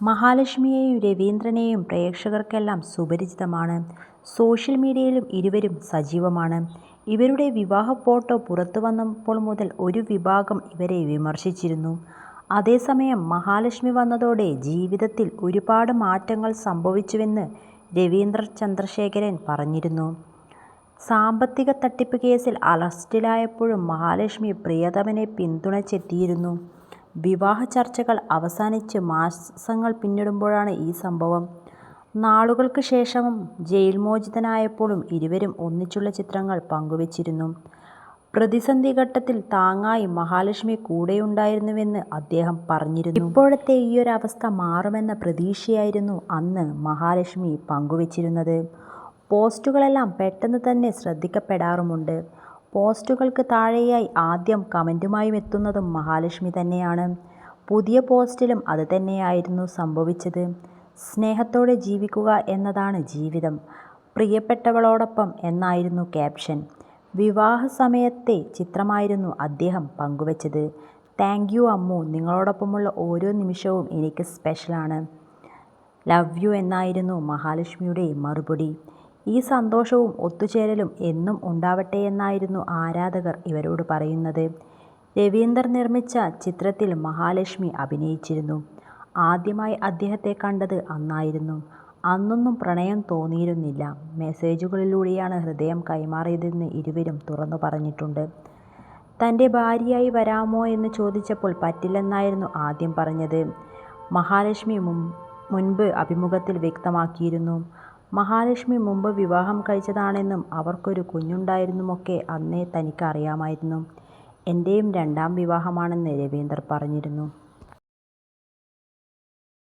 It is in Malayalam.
മഹാലക്ഷ്മിയെയും രവീന്ദ്രനെയും പ്രേക്ഷകർക്കെല്ലാം സുപരിചിതമാണ്. സോഷ്യൽ മീഡിയയിലും ഇരുവരും സജീവമാണ്. ഇവരുടെ വിവാഹ ഫോട്ടോ പുറത്തു വന്നപ്പോൾ മുതൽ ഒരു വിഭാഗം ഇവരെ വിമർശിച്ചിരുന്നു. അതേസമയം മഹാലക്ഷ്മി വന്നതോടെ ജീവിതത്തിൽ ഒരുപാട് മാറ്റങ്ങൾ സംഭവിച്ചുവെന്ന് രവീന്ദ്ര ചന്ദ്രശേഖരൻ പറഞ്ഞിരുന്നു. സാമ്പത്തിക തട്ടിപ്പ് കേസിൽ അറസ്റ്റിലായപ്പോഴും മഹാലക്ഷ്മി പ്രിയതമനെ പിന്തുണച്ചെത്തിയിരുന്നു. വിവാഹ ചർച്ചകൾ അവസാനിച്ച് മാസങ്ങൾ പിന്നിടുമ്പോഴാണ് ഈ സംഭവം. നാളുകൾക്ക് ശേഷം ജയിൽ മോചിതനായപ്പോഴും ഇരുവരും ഒന്നിച്ചുള്ള ചിത്രങ്ങൾ പങ്കുവച്ചിരുന്നു പ്രതിസന്ധി ഘട്ടത്തിൽ താങ്ങായി മഹാലക്ഷ്മി കൂടെയുണ്ടായിരുന്നുവെന്ന് അദ്ദേഹം പറഞ്ഞിരുന്നു. ഇപ്പോഴത്തെ ഈയൊരവസ്ഥ മാറുമെന്ന പ്രതീക്ഷയായിരുന്നു അന്ന് മഹാലക്ഷ്മി പങ്കുവച്ചിരുന്നത് പോസ്റ്റുകളെല്ലാം പെട്ടെന്ന് തന്നെ ശ്രദ്ധിക്കപ്പെടാറുമുണ്ട്. പോസ്റ്റുകൾക്ക് താഴെയായി ആദ്യം കമന്റുമായും എത്തുന്നതും മഹാലക്ഷ്മി തന്നെയാണ്. പുതിയ പോസ്റ്റിലും അത് തന്നെയായിരുന്നു സംഭവിച്ചത്. സ്നേഹത്തോടെ ജീവിക്കുക എന്നതാണ് ജീവിതം. പ്രിയപ്പെട്ടവളോടൊപ്പം എന്നായിരുന്നു ക്യാപ്ഷൻ. വിവാഹ സമയത്തെ ചിത്രമായിരുന്നു അദ്ദേഹം പങ്കുവച്ചത് താങ്ക് യു അമ്മു നിങ്ങളോടൊപ്പമുള്ള ഓരോ നിമിഷവും എനിക്ക് സ്പെഷ്യലാണ്. ലവ് യു എന്നായിരുന്നു മഹാലക്ഷ്മിയുടെ മറുപടി. ഈ സന്തോഷവും ഒത്തുചേരലും എന്നും ഉണ്ടാവട്ടെയെന്നായിരുന്നു ആരാധകർ ഇവരോട് പറയുന്നത്. രവീന്ദർ നിർമ്മിച്ച ചിത്രത്തിൽ മഹാലക്ഷ്മി അഭിനയിച്ചിരുന്നു. ആദ്യമായി അദ്ദേഹത്തെ കണ്ടത് അന്നായിരുന്നു. അന്നൊന്നും പ്രണയം തോന്നിയിരുന്നില്ല. മെസ്സേജുകളിലൂടെയാണ് ഹൃദയം കൈമാറിയതെന്ന് ഇരുവരും തുറന്നു പറഞ്ഞിട്ടുണ്ട്. തന്റെ ഭാര്യയായി വരാമോ എന്ന് ചോദിച്ചപ്പോൾ പറ്റില്ലെന്നായിരുന്നു ആദ്യം പറഞ്ഞത്. മഹാലക്ഷ്മി മുൻപ് അഭിമുഖത്തിൽ വ്യക്തമാക്കിയിരുന്നു. മഹാലക്ഷ്മി മുമ്പ് വിവാഹം കഴിച്ചതാണെന്നും അവർക്കൊരു കുഞ്ഞുണ്ടായിരുന്നുമൊക്കെ അന്നേ തനിക്കറിയാമായിരുന്നു എന്റെയും രണ്ടാം വിവാഹമാണെന്ന് രവീന്ദ്രൻ പറഞ്ഞിരുന്നു.